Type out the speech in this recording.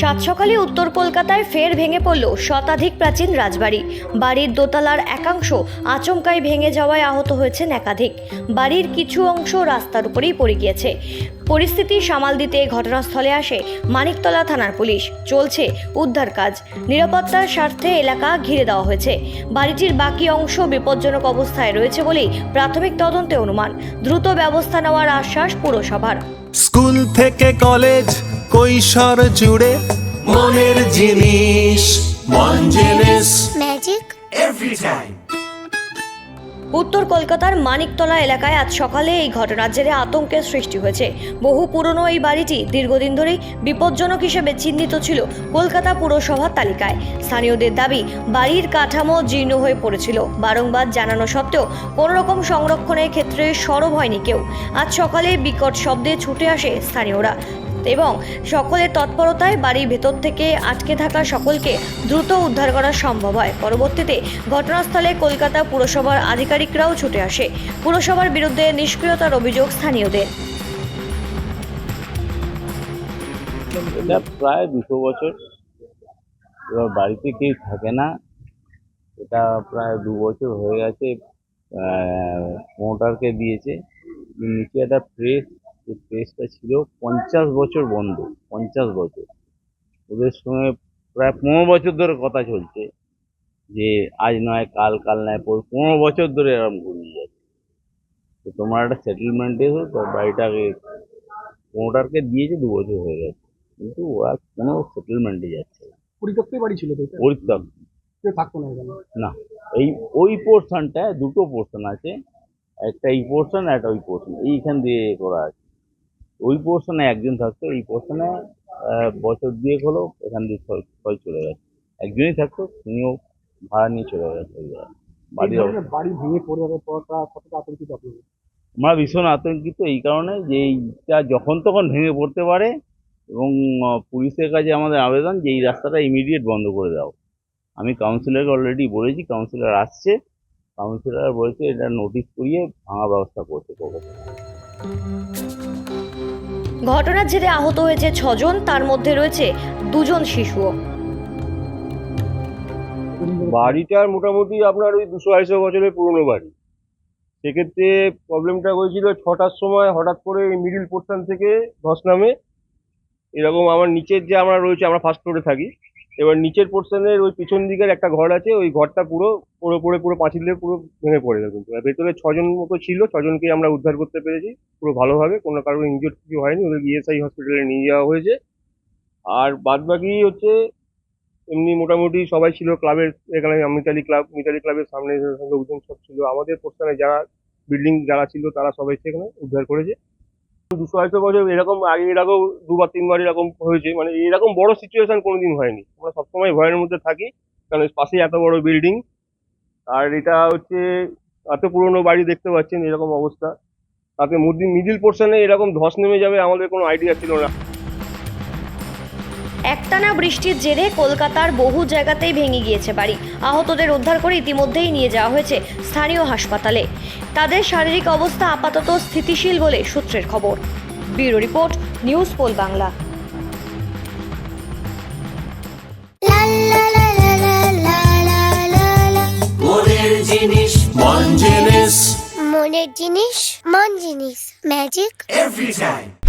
সাত সকালে উত্তর কলকাতায় ফের ভেঙে পড়ল শতাধিক প্রাচীন রাজবাড়ি। বাড়ির দোতলার একাংশ আচমকাই ভেঙে যাওয়ায় আহত হয়েছেন একাধিক। বাড়ির কিছু অংশ রাস্তার উপরেই পড়ে গিয়েছে। পরিস্থিতি সামাল দিতে ঘটনাস্থলে আসে মানিকতলা থানার পুলিশ। চলছে উদ্ধার কাজ। নিরাপত্তার স্বার্থে এলাকা ঘিরে দেওয়া হয়েছে। বাড়িটির বাকি অংশ বিপজ্জনক অবস্থায় রয়েছে বলেই প্রাথমিক তদন্তে অনুমান। দ্রুত ব্যবস্থা নেওয়ার আশ্বাস পুরসভার। স্কুল থেকে কলেজ কৈশোর জুড়ে মনের জিনিস মন জিনিস ম্যাজিক উত্তর কলকাতার মানিকতলা এলাকায় আজ সকালে এই ঘটনার জেরে আতঙ্কের সৃষ্টি হয়েছে। বহু পুরনো এই বাড়িটি দীর্ঘদিন ধরেই বিপজ্জনক হিসেবে চিহ্নিত ছিল কলকাতা পুরসভার তালিকায়। স্থানীয়দের দাবি বাড়ির কাঠামো জীর্ণ হয়ে পড়েছিল। বারংবার জানানো সত্ত্বেও কোনো রকম সংরক্ষণের ক্ষেত্রে সরব হয়নি কেউ। আজ সকালে বিকট শব্দে ছুটে আসে স্থানীয়রা। এবং সকলের তৎপরতায় বাড়ির ভেতর থেকে আটকে থাকা সকলকে দ্রুত উদ্ধার করা সম্ভব হয়। পরবর্তীতে ঘটনাস্থলে কলকাতা পুরসভার আধিকারিকরাও ছুটে আসে। পুরসভার বিরুদ্ধে নিষ্ক্রিয়তার অভিযোগ স্থানীয়দের। এটা প্রায় দুশো বছর। এবার বাড়িতে কেউ থাকে না। এটা প্রায় দু বছর হয়ে গেছে মোটারকে দিয়েছে। নিচে একটা প্রেস যে প্রেসটা ছিল পঞ্চাশ বছর বন্ধ পঞ্চাশ বছর। ওদের সঙ্গে প্রায় পনেরো বছর ধরে কথা চলছে যে আজ নয় কাল কাল নয় পনেরো বছর ধরে এরকম ঘুরিয়ে যাচ্ছে। তো তোমার একটা সেটেলমেন্ট এসো তো বাড়িটাকে মোটারকে দিয়েছে দু বছর হয়ে গেছে। কিন্তু ওরা কোনো সেটেলমেন্টে যাচ্ছে না। পরিত্যক্তই বাড়ি ছিল পরিত্যক্ত। থাকতো না না। এই ওই পোর্শনটা দুটো পোর্শন আছে একটা এই পোর্শন একটা ওই পোর্শন এইখান দিয়ে করা আছে। ওই পোর্শনে একজন থাকতো এই পোর্শনে বছর দুয়েক হলো এখান দিয়ে ছয় চলে গেছে। একজনই থাকতো তিনিও ভাড়া নিয়ে চলে গেছে বাড়ির বাড়ি ভেঙে পড়ে কতটা আতঙ্কিত আমরা ভীষণ আতঙ্কিত এই কারণে যে এইটা যখন তখন ভেঙে পড়তে পারে এবং পুলিশের কাছে আমাদের আবেদন যে এই রাস্তাটা ইমিডিয়েট বন্ধ করে দাও। আমি কাউন্সিলরকে অলরেডি বলেছি কাউন্সিলর আসছে। কাউন্সিলর বলছে এটা নোটিশ করিয়ে ভাঙা ব্যবস্থা করতে পারব ঘটনার জেরে আহত হয়েছে ছজন, তার মধ্যে রয়েছে দুজন শিশুও। বাড়িটার মোটামুটি আপনার ওই দুশো আড়াইশো বছরের পুরনো বাড়ি। সেক্ষেত্রে প্রবলেমটা হয়েছিল ছটার সময় হঠাৎ করে মিডিল পোর্শন থেকে ধস নামে। এরকম আমার নিচের যে আমরা রয়েছে, আমরা ফার্স্ট ফ্লোরে থাকি। এবার নিচের পোর্শনের ওই পিছন দিকের একটা ঘর আছে, ওই ঘরটা পুরো পুরো পুরো পুরো পাঁচিল দিয়ে পুরো ভেঙে পড়ে গেল কিন্তু। ভেতরে ছজন মতো ছিল, ছজনকে আমরা উদ্ধার করতে পেরেছি, পুরো ভালোভাবে, কোনো কারোর ইনজোর্ড কিছু হয়নি ওদের ইএসআই হসপিটালে নিয়ে যাওয়া হয়েছে। আর বাদ বাকি হচ্ছে, এমনি মোটামুটি সবাই ছিল ক্লাবের, এখানে মিতালি ক্লাব, মিতালি ক্লাবের সামনে সব ছিল। আমাদের পোস্টানে যারা বিল্ডিং যারা ছিল তারা সবাই সেখানে উদ্ধার করেছে। দুশো আড়াইশো বছর এরকম আগে এরকম দুবার, তিনবার এরকম হয়েছে। মানে এরকম বড় সিচুয়েশন কোনোদিন হয়নি। আমরা সবসময় ভয়ের মধ্যে থাকি, কারণ পাশেই এত বড় বিল্ডিং আর এটা হচ্ছে, এত পুরনো বাড়ি দেখতে পাচ্ছেন এরকম অবস্থা। তাতে মিডিল পোর্শনে এরকম ধস নেমে যাবে আমাদের কোনো আইডিয়া ছিল না। একটানা বৃষ্টির জেরে কলকাতার বহু জায়গাতেই ভেঙে গিয়েছে বাড়ি। আহতদের উদ্ধার করে ইতিমধ্যেই নিয়ে যাওয়া হয়েছে স্থানীয় হাসপাতালে। তাদের শারীরিক অবস্থা আপাতত স্থিতিশীল বলে সূত্রের খবর। Bureau report news pole Bangla. জিনিস মন জিনিস। মনের জিনিস মন জিনিস। Magic every time